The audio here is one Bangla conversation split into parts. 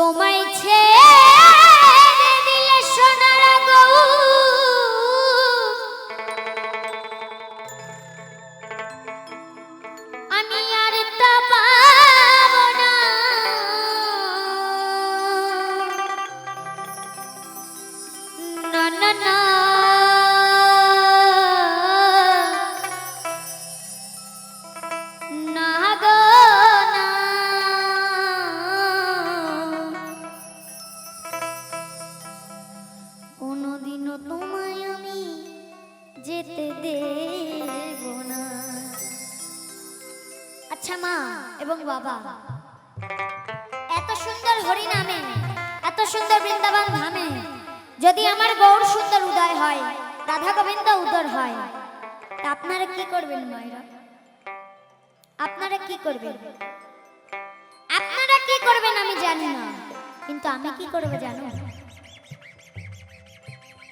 তোমার যেতে দেব না। আচ্ছা মা এবং বাবা, এত সুন্দর হরিনামে, এত সুন্দর বৃন্দাবন ধামে, যদি আমার গৌর সুন্দর উদয় হয়, রাধা গোবিন্দ উদর হয়, তা আপনারা কি করবেন মায়েরা? আপনারা কি করবেন? আপনারা কি করবেন আমি জানি না, কিন্তু আমি কি করব জানো?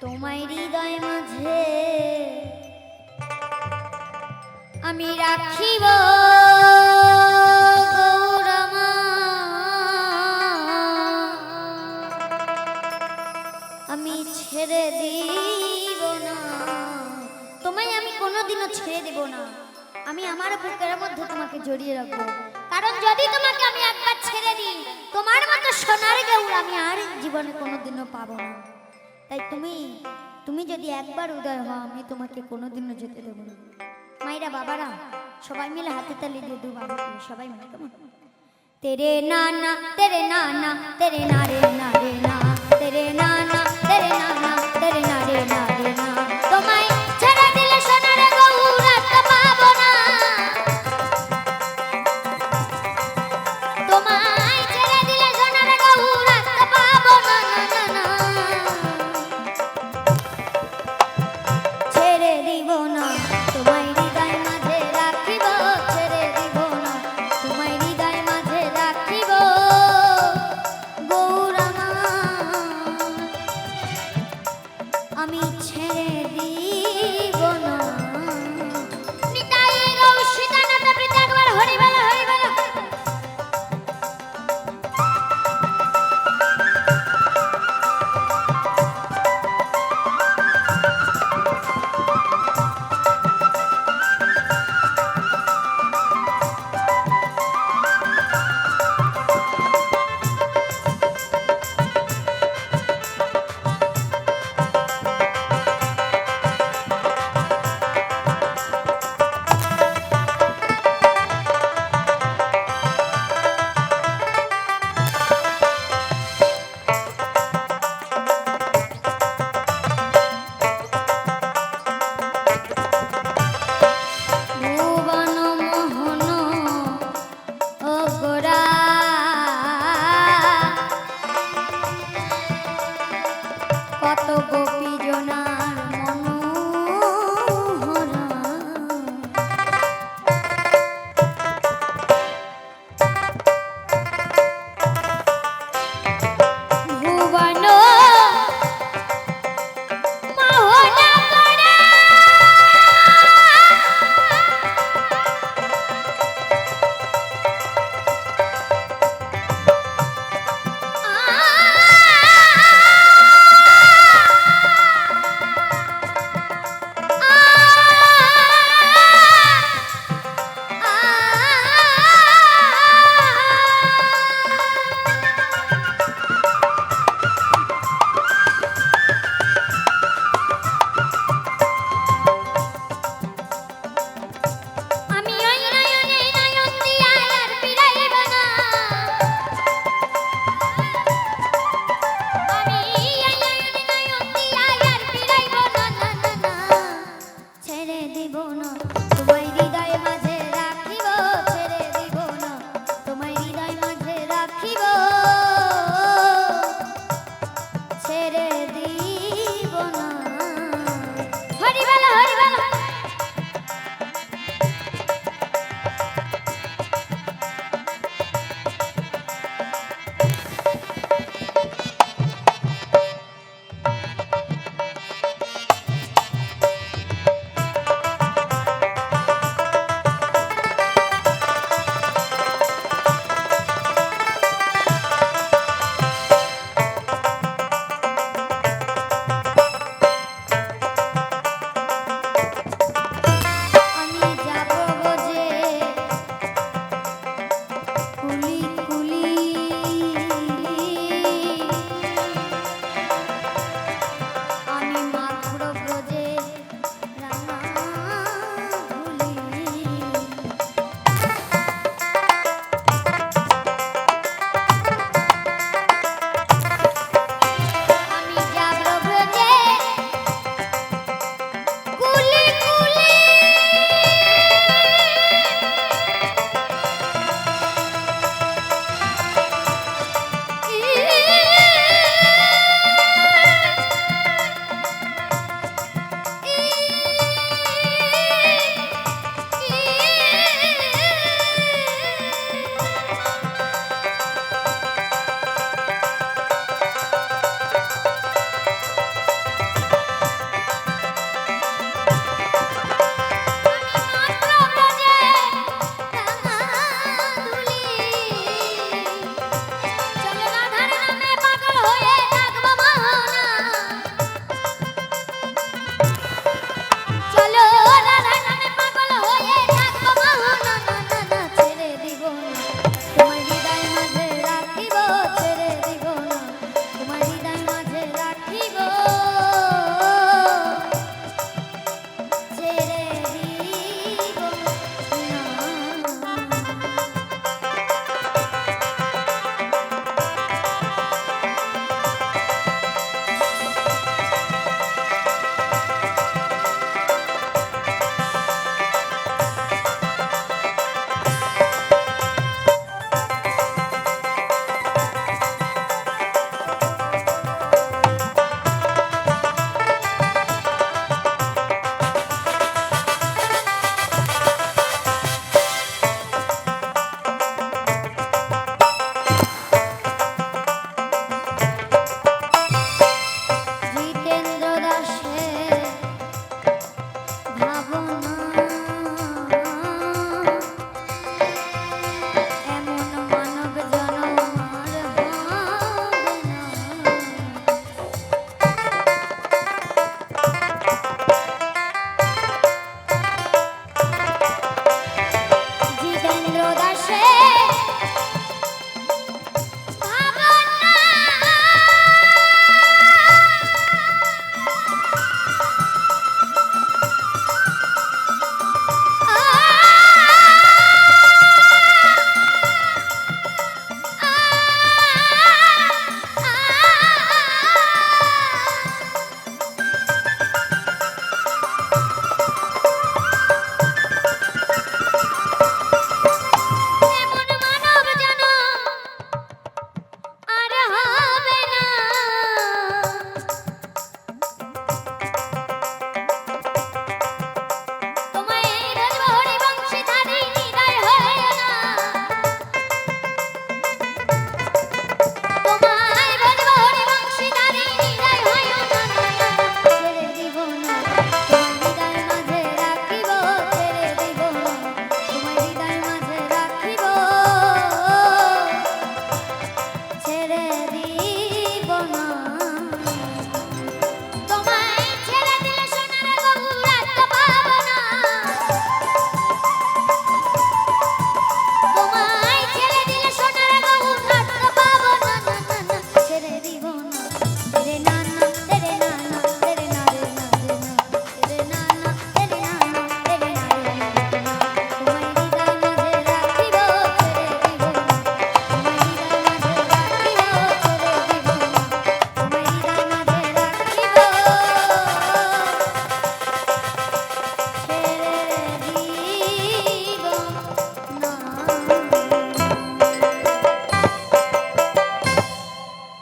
তোমায় হৃদয় মাঝে আমি রাখিব। আমি ছেড়ে দিব না। তোমায় আমি কোনোদিনও ছেড়ে দেব না। আমি আমার বুকের মধ্যে তোমাকে জড়িয়ে রাখব। কারণ যদি তোমাকে আমি একবার ছেড়ে দিই, তোমার মতো সোনার গৌর আমি আর জীবনে কোনোদিনও পাবো না। তাই তুমি তুমি যদি একবার উদয় হও, আমি তোমাকে কোনোদিনও যেতে দেবো না। মাইরা বাবারা, সবাই মিলে হাতে তালি দিয়ে দু বাবা তুলে সবাই মিলে, কেমন? তেরে না না না তেরে তেরে নানা তেরে না রে না রে